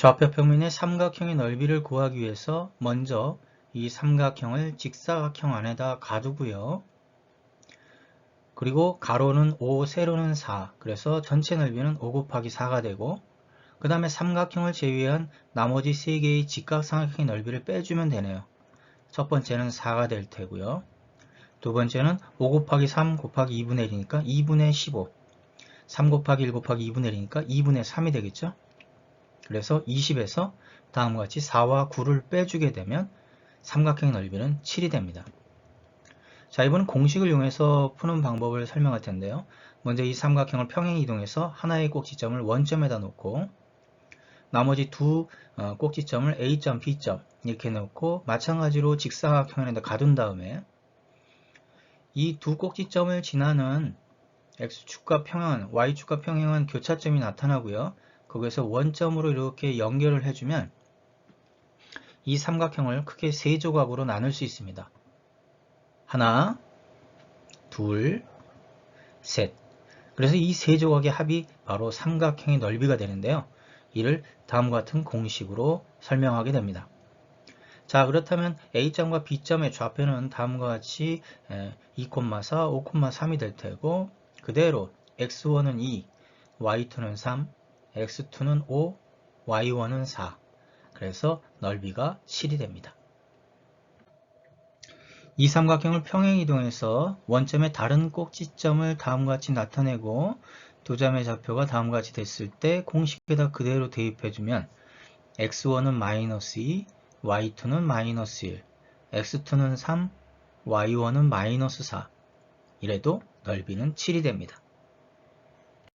좌표 평면의 삼각형의 넓이를 구하기 위해서 먼저 이 삼각형을 직사각형 안에다 가두고요. 그리고 가로는 5, 세로는 4. 그래서 전체 넓이는 5 곱하기 4가 되고 그 다음에 삼각형을 제외한 나머지 3개의 직각삼각형의 넓이를 빼주면 되네요. 첫 번째는 4가 될 테고요. 두 번째는 5 곱하기 3 곱하기 2분의 1이니까 2분의 15. 3 곱하기 1 곱하기 2분의 1이니까 2분의 3이 되겠죠. 그래서 20에서 다음과 같이 4와 9를 빼주게 되면 삼각형의 넓이는 7이 됩니다. 자 이번은 공식을 이용해서 푸는 방법을 설명할 텐데요. 먼저 이 삼각형을 평행 이동해서 하나의 꼭지점을 원점에다 놓고 나머지 두 어, 꼭지점을 A점, B점 이렇게 놓고 마찬가지로 직사각형에다 가둔 다음에 이 두 꼭지점을 지나는 X축과 평행, Y축과 평행은 교차점이 나타나고요. 거기에서 원점으로 이렇게 연결을 해주면 이 삼각형을 크게 세 조각으로 나눌 수 있습니다. 하나, 둘, 셋. 그래서 이 세 조각의 합이 바로 삼각형의 넓이가 되는데요. 이를 다음과 같은 공식으로 설명하게 됩니다. 자 그렇다면 A점과 B점의 좌표는 다음과 같이 2,4, 5,3이 될 테고 그대로 x1은 2, y2는 3, x2는 5, y1은 4 그래서 넓이가 7이 됩니다. 이 삼각형을 평행 이동해서 원점의 다른 꼭지점을 다음과 같이 나타내고 두 점의 좌표가 다음과 같이 됐을 때 공식에다 그대로 대입해주면 x1은 마이너스 2, y2는 마이너스 1, x2는 3, y1은 마이너스 4 이래도 넓이는 7이 됩니다.